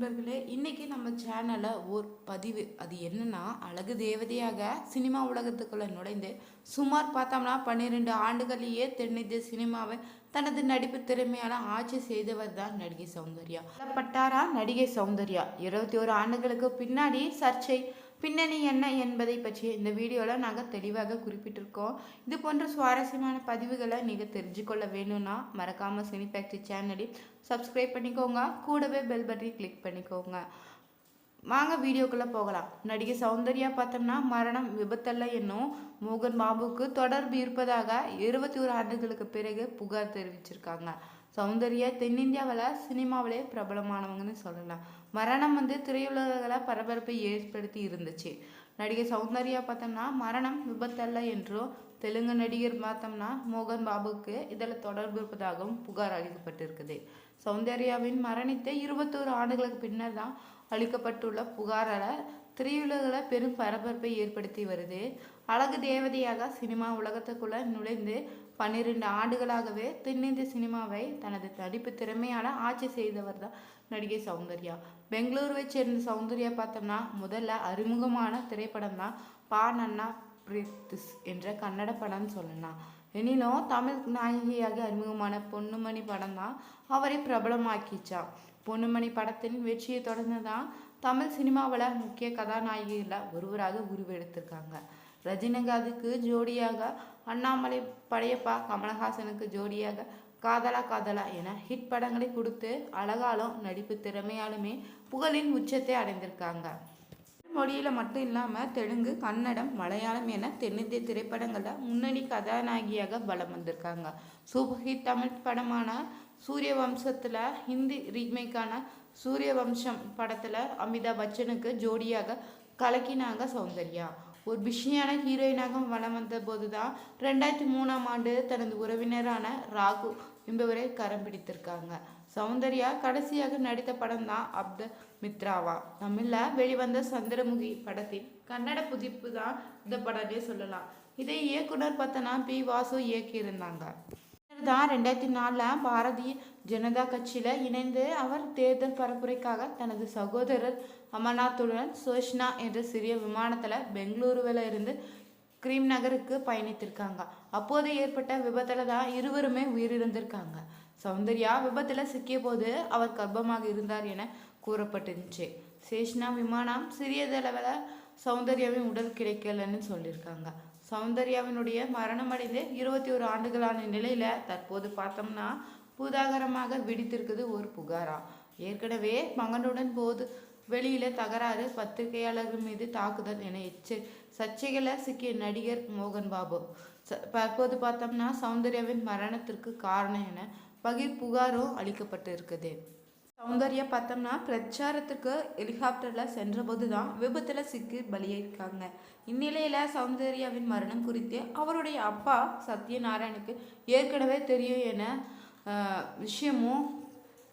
நண்பர்களே இன்னைக்கு நம்ம சேனலில் ஒரு பதிவு. அது என்னன்னா அழகு தேவதையாக சினிமா உலகத்துக்குள்ள நுழைந்து சுமார் பார்த்தோம்னா பன்னிரெண்டு ஆண்டுகளிலேயே தென்னிந்திய சினிமாவை தனது நடிப்பு திறமையால ஆட்சி செய்தவர் தான் நடிகை சௌந்தர்யா. பட்டாரா நடிகை சௌந்தர்யா. இருபத்தி ஒரு ஆண்டுகளுக்கு பின்னாடி சர்ச்சை பின்னணி என்ன என்பதை பற்றி இந்த வீடியோவில் நாங்கள் தெளிவாக குறிப்பிட்டிருக்கோம். இது போன்ற சுவாரஸ்யமான பதிவுகளை நீங்கள் தெரிஞ்சுக்கொள்ள வேணும்னா மறக்காமல் சினி ஃபேக்ட்ரி சேனலில் சப்ஸ்கிரைப் பண்ணிக்கோங்க. கூடவே பெல் பட்டனை கிளிக் பண்ணிக்கோங்க. வாங்க வீடியோக்குள்ளே போகலாம். நடிகை சௌந்தர்யா பார்த்தோம்னா மரணம் விபத்தல்ல என்னும் மோகன் பாபுக்கு தொடர்பு இருப்பதாக இருபத்தி ஒரு ஆண்டுகளுக்கு பிறகு புகார் தெரிவிச்சிருக்காங்க. சௌந்தர்யா தென்னிந்தியாவில் சினிமாவிலே பிரபலமானவங்கன்னு சொல்லலாம். மரணம் வந்து திரையுலகளை பரபரப்பை ஏற்படுத்தி இருந்துச்சு. நடிகை சௌந்தர்யா பார்த்தோம்னா மரணம் விபத்தல்ல என்றும் தெலுங்கு நடிகர் பார்த்தோம்னா மோகன் பாபுக்கு இதில் தொடர்பு இருப்பதாகவும் புகார் அளிக்கப்பட்டிருக்குது. சௌந்தர்யாவின் மரணித்த இருபத்தோரு ஆண்டுகளுக்கு பின்னர் தான் அளிக்கப்பட்டுள்ள புகாரால் திரையுலகில் பெரும் பரபரப்பை ஏற்படுத்தி வருது. அழகு தேவதையாக சினிமா உலகத்துக்குள்ள நுழைந்து பன்னிரெண்டு ஆண்டுகளாகவே தென்னிந்திய சினிமாவை தனது நடிப்பு திறமையால் ஆட்சி செய்தவர் தான் நடிகை சௌந்தர்யா. பெங்களூருவை சேர்ந்த சௌந்தர்யா பார்த்தோம்னா முதல்ல அறிமுகமான திரைப்படம் தான் பானண்ணா பிரித்திஸ் என்ற கன்னட படம்னு சொல்லலாம் எனினும் தமிழ் நாயகியாக அறிமுகமான பொன்னுமணி படம் தான் அவரை பிரபலமாக்கிச்சான். பொன்னுமணி படத்தின் வெற்றியை தொடர்ந்து தான் தமிழ் சினிமாவில் முக்கிய கதாநாயகிகளில் ஒருவராக உருவெடுத்திருக்காங்க. ரஜினிகாந்துக்கு ஜோடியாக அண்ணாமலை படையப்பா கமலஹாசனுக்கு ஜோடியாக காதலா காதலா என ஹிட் படங்களை கொடுத்து அழகாலும் நடிப்பு திறமையாலுமே புகழின் உச்சத்தை அடைந்திருக்காங்க. மொழியில் மட்டும் இல்லாமல் தெலுங்கு கன்னடம் மலையாளம் என தென்னிந்திய திரைப்படங்களில் முன்னணி கதாநாயகியாக பலம் வந்திருக்காங்க. சூப்பர் ஹிட் தமிழ் படமான சூரிய வம்சத்தில் ஹிந்தி ரீமேக்கான சூரிய வம்சம் படத்தில் அமிதாப் பச்சனுக்கு ஜோடியாக கலக்கினாங்க சௌந்தர்யா. ஒரு பிஷியான ஹீரோயினாக வளம் வந்த போது தான் ரெண்டாயிரத்தி மூணாம் ஆண்டு தனது உறவினரான ராகு என்பவரை கரம் பிடித்திருக்காங்க. சௌந்தர்யா கடைசியாக நடித்த படம் தான் அப்த மித்ராவா. தமிழில் வெளிவந்த சந்திரமுகி படத்தின் கன்னட புதிப்பு தான் இந்த படமே சொல்லலாம். இதை இயக்குனர் பார்த்தனா பி. வாசு இயக்கியிருந்தாங்க. தான் ரெண்டாயிரத்தி நாலில் பாரதிய ஜனதா கட்சியில் இணைந்து அவர் தேர்தல் பரப்புரைக்காக தனது சகோதரர் அமர்நாத்துடன் சோஷ்னா என்ற சிறிய விமானத்தில் பெங்களூருவில் இருந்து கிரீம் நகருக்கு பயணித்திருக்காங்க. அப்போது ஏற்பட்ட விபத்தில் தான் இருவருமே உயிரிழந்திருக்காங்க. சௌந்தர்யா விபத்தில் சிக்கிய போது அவர் கர்ப்பமாக இருந்தார் என கூறப்பட்டுருந்துச்சு. சேஷ்னா விமானம் சிறியதளவில் சௌந்தர்யாவின் உடல் கிடைக்கலன்னு சொல்லியிருக்காங்க. சௌந்தர்யாவினுடைய மரணமடைந்து இருபத்தி ஒரு ஆண்டுகளான நிலையில் தற்போது பார்த்தோம்னா பூதாகரமாக வெடித்திருக்குது ஒரு புகாரா? ஏற்கனவே மகனுடன் போது வெளியில தகராறு பத்திரிகையாளர்கள் மீது தாக்குதல் என எச்சு சர்ச்சைகளை சிக்கிய நடிகர் மோகன் பாபு. தற்போது பார்த்தோம்னா சௌந்தர்யாவின் மரணத்திற்கு காரணம் என பகிர் புகாரும் அளிக்கப்பட்டு இருக்குது சௌந்தர்யா பார்த்தோம்னா பிரச்சாரத்துக்கு ஹெலிகாப்டரில் சென்றபோது தான் விபத்தில் சிக்கி பலியாயிருக்காங்க இந்நிலையில் சௌந்தர்யாவின் மரணம் குறித்து அவருடைய அப்பா சத்யநாராயணுக்கு ஏற்கனவே தெரியும் என விஷயமும்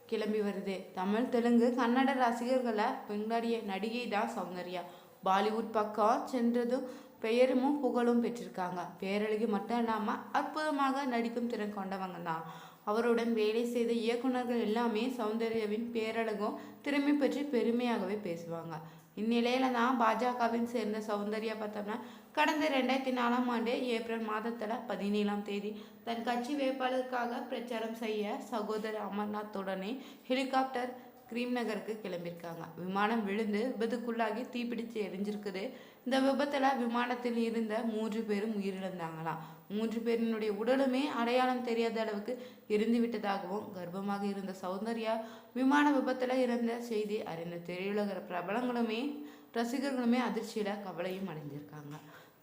கிளம்பி வருது. தமிழ் தெலுங்கு கன்னட ரசிகர்களை பெண்டாடிய நடிகை தான் சௌந்தர்யா. பாலிவுட் பக்கம் சென்றதும் பெயரும் புகழும் பெற்றிருக்காங்க. பேரழகி மட்டும் இல்லாமல் அற்புதமாக நடிக்கும் திறன் கொண்டவங்க தான். அவருடன் வேலை செய்த இயக்குநர்கள் எல்லாமே சௌந்தர்யாவின் பேரழகும் திறமை பற்றி பெருமையாகவே பேசுவாங்க. இந்நிலையில தான் பாஜகவின் சேர்ந்த சௌந்தர்யா பார்த்தோம்னா கடந்த ரெண்டாயிரத்தி நாலாம் ஆண்டு ஏப்ரல் மாதத்தில் பதினேழாம் தேதி தன் கட்சி வேட்பாளருக்காக பிரச்சாரம் செய்ய சகோதரர் அமர்நாத்துடனே ஹெலிகாப்டர் கிரீம் நகருக்கு கிளம்பியிருக்காங்க. விமானம் விழுந்து விபத்துக்குள்ளாகி தீப்பிடித்து எரிஞ்சிருக்குது. இந்த விபத்தில் விமானத்தில் இருந்த மூன்று பேரும் உயிரிழந்தாங்களாம். மூன்று பேரினுடைய உடலுமே அடையாளம் தெரியாத அளவுக்கு இருந்து விட்டதாகவும் கர்ப்பமாக இருந்த சௌந்தர்யா விமான விபத்தில் இறந்த செய்தி அறிந்த திரையுலக பிரபலங்களுமே ரசிகர்களுமே அதிர்ச்சியில் கவலையும் அடைஞ்சிருக்காங்க.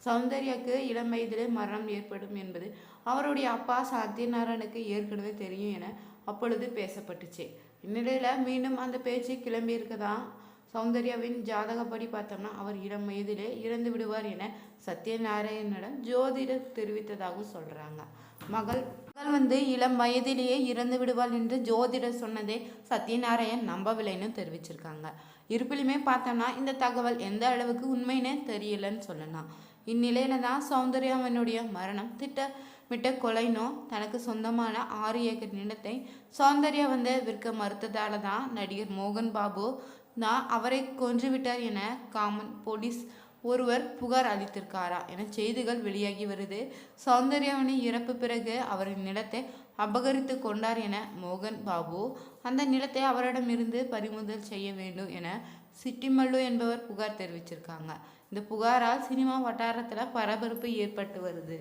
சௌந்தர்யாக்கு இளம் வயதிலே மரணம் ஏற்படும் என்பது அவருடைய அப்பா சத்யநாராயணுக்கு ஏற்கனவே தெரியும் என அப்பொழுது பேசப்பட்டுச்சு. இந்நிலையில் மீண்டும் அந்த பேச்சு கிளம்பியிருக்கதான் சௌந்தர்யாவின் ஜாதகப்படி பார்த்தோம்னா அவர் இளம் வயதிலே இறந்து விடுவார் என சத்யநாராயணனிடம் ஜோதிடர் தெரிவித்ததாகவும் சொல்கிறாங்க மகள் மகள் வந்து இளம் வயதிலேயே இறந்து விடுவாள் என்று ஜோதிடர் சொன்னதே சத்யநாராயண் நம்பவில்லைன்னு தெரிவிச்சிருக்காங்க. இருப்பிலுமே பார்த்தோம்னா இந்த தகவல் எந்த அளவுக்கு உண்மைன்னு தெரியலன்னு சொல்லலாம். இந்நிலையில தான் சௌந்தர்யாவினுடைய மரணம் திட்ட விட்ட கொலைனோ தனக்கு சொந்தமான ஆறு ஏக்கர் நிலத்தை சௌந்தர்யா வந்து விற்க மறுத்ததால தான் நடிகர் மோகன் பாபு. நான் அவரை கொன்றுவிட்டார் என காமன் போலீஸ் ஒருவர் புகார் அளித்திருக்காரா என செய்திகள் வெளியாகி வருது. சௌந்தர்யாவின் இறப்பு பிறகு அவரின் நிலத்தை அபகரித்து கொண்டார் என மோகன் பாபு. அந்த நிலத்தை அவரிடமிருந்து பறிமுதல் செய்ய வேண்டும் என சிட்டிமல்லு என்பவர் புகார் தெரிவிச்சிருக்காங்க. இந்த புகாரால் சினிமா வட்டாரத்தில் பரபரப்பு ஏற்பட்டு வருது.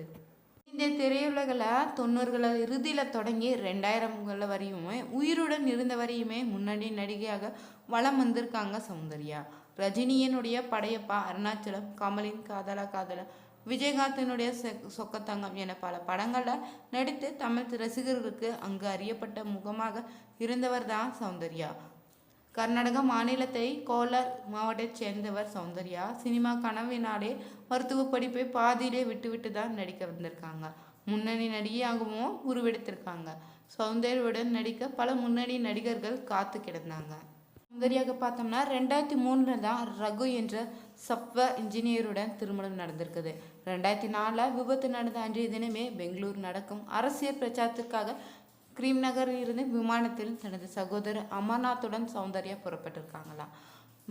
இந்த திரையுலகில் தொண்ணூறுகள இறுதியில் தொடங்கி ரெண்டாயிரம்கள வரையுமே உயிருடன் இருந்த வரையுமே முன்னணி நடிகையாக வலம் வந்திருக்காங்க சௌந்தர்யா. ரஜினியனுடைய படையப்பா அருணாச்சலம் கமலின் காதலா காதலா விஜயகாந்தினுடைய சொக்கத்தங்கம் என பல படங்களில் நடித்து தமிழ் ரசிகர்களுக்கு அங்கு அறியப்பட்ட முகமாக இருந்தவர் தான் சௌந்தர்யா. கர்நாடக மாநிலத்தை கோலார் மாவட்டத்தைச் சேர்ந்தவர் சௌந்தர்யா. சினிமா கனவினாலே மருத்துவ படிப்பை பாதியிலே விட்டுவிட்டு தான் நடிக்க வந்திருக்காங்க. முன்னணி நடிகையாகவும் உருவெடுத்திருக்காங்க. சௌந்தர்யாவுடன் நடிக்க பல முன்னணி நடிகர்கள் காத்து கிடந்தாங்க. சௌந்தர்யாக பார்த்தோம்னா ரெண்டாயிரத்தி மூணில் தான் ரகு என்ற சாஃப்ட்வேர் இன்ஜினியருடன் திருமணம் நடந்திருக்குது. ரெண்டாயிரத்தி நாலில் விபத்து நடந்த அன்றைய தினமே பெங்களூர் நடக்கும் அரசியல் பிரச்சாரத்துக்காக கிரீம் நகரில் இருந்து விமானத்தில் தனது சகோதரர் அமர்நாத்துடன் சௌந்தர்யா புறப்பட்டிருக்காங்களாம்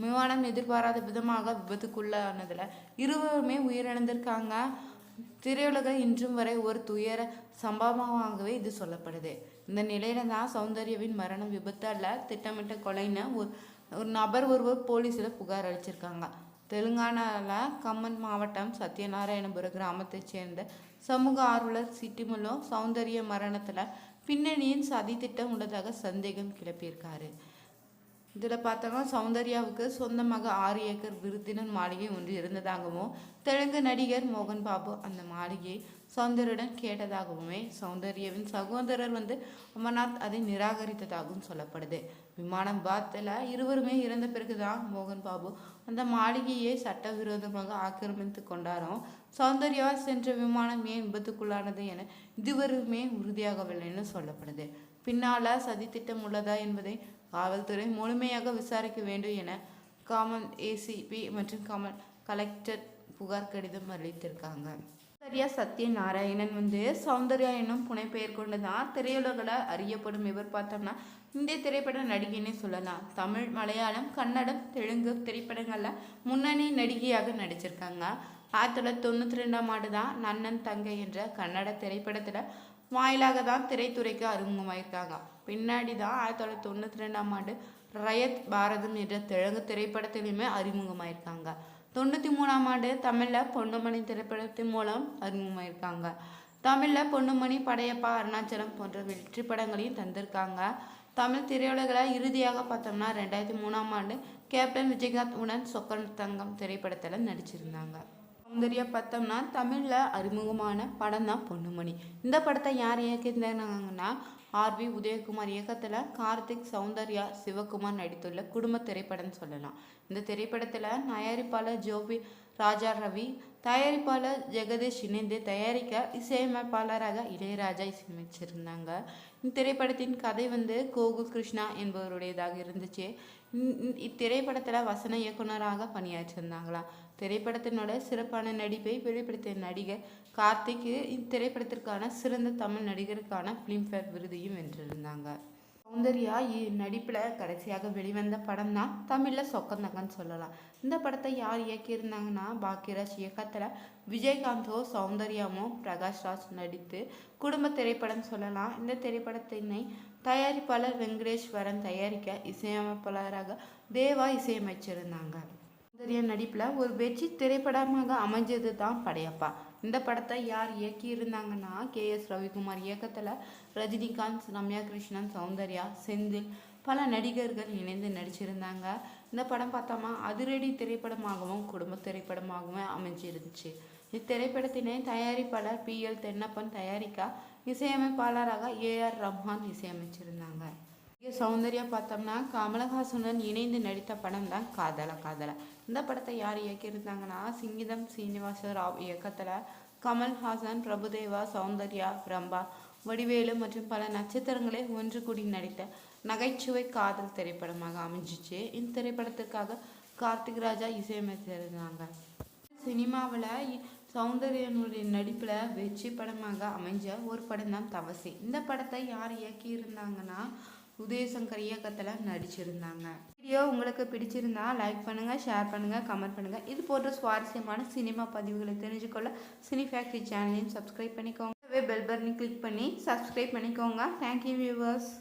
விமானம் எதிர்பாராத விதமாக விபத்துக்குள்ளானதில் இருவருமே உயிரிழந்திருக்காங்க. திரையுலக இன்றும் வரை ஒரு துயர சம்பவமாகவே இது சொல்லப்படுது. இந்த நிலையில தான் சௌந்தர்யாவின் மரணம் விபத்து அல்ல திட்டமிட்ட கொலைன்னு ஒரு ஒரு நபர் ஒருவர் போலீஸில் புகார் அளிச்சிருக்காங்க. தெலுங்கானாவில் கம்மன் மாவட்டம் சத்யநாராயணபுர கிராமத்தைச் சேர்ந்த சமூக ஆர்வலர் சிட்டிமுல்லோ சௌந்தர்ய மரணத்தில் பின்னணியின் சதி திட்டம் உள்ளதாக சந்தேகம் கிளப்பியிருக்காரு. இதில் பார்த்தோம்னா சௌந்தர்யாவுக்கு சொந்தமாக ஆறு ஏக்கர் விருத்தினர் மாளிகை ஒன்று இருந்ததாகவும் தெலுங்கு நடிகர் மோகன் பாபு அந்த மாளிகையை சௌந்தர்யுடன் கேட்டதாகவுமே சௌந்தர்யவின் சகோதரர் வந்து அமர்நாத் அதை நிராகரித்ததாகவும் சொல்லப்படுது. விமானம் பாத்தில் இருவருமே இறந்த பிறகுதான் மோகன் பாபு அந்த மாளிகையை சட்டவிரோதமாக ஆக்கிரமித்து கொண்டாரும். சௌந்தர்யா சென்ற விமானம் ஏன் விபத்துக்குள்ளானது என இதுவருமே உறுதியாகவில்லைன்னு சொல்லப்படுது. பின்னால சதித்திட்டம் உள்ளதா என்பதை காவல்துறை முழுமையாக விசாரிக்க வேண்டும் என காமன் ஏசிபி மற்றும் காமன் கலெக்டர் புகார் கடிதம் அளித்திருக்காங்க. சௌந்தர்யா சத்யநாராயணன் வந்து சௌந்தர்யா என்னும் புனைப்பெயர் கொண்டு தான் திரையுலகில் அறியப்படும் இவர் பார்த்தோம்னா இந்திய திரைப்பட நடிகைன்னு சொல்லலாம். தமிழ் மலையாளம் கன்னடம் தெலுங்கு திரைப்படங்களில் முன்னணி நடிகையாக நடிச்சிருக்காங்க. ஆயிரத்தி தொள்ளாயிரத்தி தொண்ணூற்றி ரெண்டாம் ஆண்டு தான் நன்னன் தங்கை என்ற கன்னட திரைப்படத்தில் வாயிலாக தான் திரைத்துறைக்கு அறிமுகமாயிருக்காங்க. பின்னாடி தான் ஆயிரத்தி தொள்ளாயிரத்தி தொண்ணூற்றி ரெண்டாம் ஆண்டு ரயத் பாரதம் என்ற தெலுங்கு திரைப்படத்திலையுமே அறிமுகமாயிருக்காங்க. தொண்ணூற்றி மூணாம் ஆண்டு தமிழில் பொன்னுமணி திரைப்படத்தின் மூலம் அறிமுகமாயிருக்காங்க. தமிழில் பொன்னுமணி படையப்பா அருணாச்சலம் போன்ற வெற்றி படங்களையும் தந்திருக்காங்க. தமிழ் திரையுலகில் இறுதியாக பார்த்தோம்னா ரெண்டாயிரத்தி மூணாம் ஆண்டு கேப்டன் விஜயகாந்த் உடன் சொக்கன் தங்கம் திரைப்படத்தில் நடிச்சிருந்தாங்க. சௌந்தர்யா பார்த்தோம்னா தமிழில் அறிமுகமான படம் தான் பொன்னுமணி. இந்த படத்தை யார் இயக்கியிருந்தாங்கன்னா ஆர்வி உதயகுமார் இயக்கத்தில் கார்த்திக் சௌந்தர்யா சிவகுமார் நடித்துள்ள குடும்ப திரைப்படம்னு சொல்லலாம். இந்த திரைப்படத்தில் தயாரிப்பாளர் ஜோபி ராஜா ரவி தயாரிப்பாளர் ஜெகதீஷ் இணைந்து தயாரிக்க இசையமைப்பாளராக இளையராஜா இசையமைச்சிருந்தாங்க. இந்த திரைப்படத்தின் கதை வந்து கோகுல் கிருஷ்ணா என்பவருடையதாக இருந்துச்சு. இந்- இத்திரைப்படத்தில் வசன இயக்குனராக பணியாற்றிருந்தாங்களாம். திரைப்படத்தினோட சிறப்பான நடிப்பை வெளிப்படுத்திய நடிகர் கார்த்திக்கு இத்திரைப்படத்திற்கான சிறந்த தமிழ் நடிகருக்கான ஃபிலிம்ஃபேர் விருதையும் வென்றிருந்தாங்க. சௌந்தர்யா நடிப்பில் கடைசியாக வெளிவந்த படம் தான் தமிழில் சொக்கந்தங்கன்னு சொல்லலாம். இந்த படத்தை யார் இயக்கியிருந்தாங்கன்னா பாக்கியராஜ் இயக்கத்தில் விஜயகாந்தோ சௌந்தர்யாமோ பிரகாஷ்ராஜ் நடித்து குடும்ப திரைப்படம் சொல்லலாம். இந்த திரைப்படத்தினை தயாரிப்பாளர் வெங்கடேஸ்வரன் தயாரிக்க இசையமைப்பாளராக தேவா இசையமைச்சிருந்தாங்க. சௌந்தர்யா நடிப்பில் ஒரு வெற்றி திரைப்படமாக அமைஞ்சது தான் படையப்பா. இந்த படத்தை யார் இயக்கியிருந்தாங்கன்னா கே. எஸ். ரவிக்குமார். இயக்கத்தில் ரஜினிகாந்த் ரம்யா கிருஷ்ணன் சௌந்தர்யா செந்தில் பல நடிகர்கள் இணைந்து நடிச்சிருந்தாங்க. இந்த படம் பார்த்தோமா அதிரடி திரைப்படமாகவும் குடும்ப திரைப்படமாகவும் அமைஞ்சிருந்துச்சு. இத்திரைப்படத்தினை தயாரிப்பாளர் பி. எல். தென்னப்பன் தயாரிக்க இசையமைப்பாளராக ஏஆர் ரஹ்மான் இசையமைச்சிருந்தாங்க. சௌந்தர்யா பார்த்தோம்னா கமலஹாசனுடன் இணைந்து நடித்த படம் தான் காதல காதல. இந்த படத்தை யார் இயக்கியிருந்தாங்கன்னா சிங்கிதம் சீனிவாச ராவ் இயக்கத்தில் கமல்ஹாசன் பிரபுதேவா சௌந்தர்யா பிரம்பா வடிவேலு மற்றும் பல நட்சத்திரங்களே ஒன்று கூடி நடித்த நகைச்சுவை காதல் திரைப்படமாக அமைஞ்சிச்சு. இந்த திரைப்படத்திற்காக கார்த்திக் ராஜா இசையமைத்திருந்தாங்க. சினிமாவில் சௌந்தர்யனுடைய நடிப்பில் வெற்றி படமாக அமைஞ்ச ஒரு படம் தான் தவசி. இந்த படத்தை யார் இயக்கியிருந்தாங்கன்னா உதயசங்கர் இயக்கத்தில் நடிச்சிருந்தாங்க. வீடியோ உங்களுக்கு பிடிச்சிருந்தா லைக் பண்ணுங்கள் ஷேர் பண்ணுங்கள் கமெண்ட் பண்ணுங்கள் இது போன்ற சுவாரஸ்யமான சினிமா பதிவுகளை தெரிஞ்சுக்கொள்ள சினி ஃபேக்ட்ரி சேனலையும் சப்ஸ்கிரைப் பண்ணிக்கோங்க. பெல் பட்டனை கிளிக் பண்ணி சப்ஸ்கிரைப் பண்ணிக்கோங்க. Thank you viewers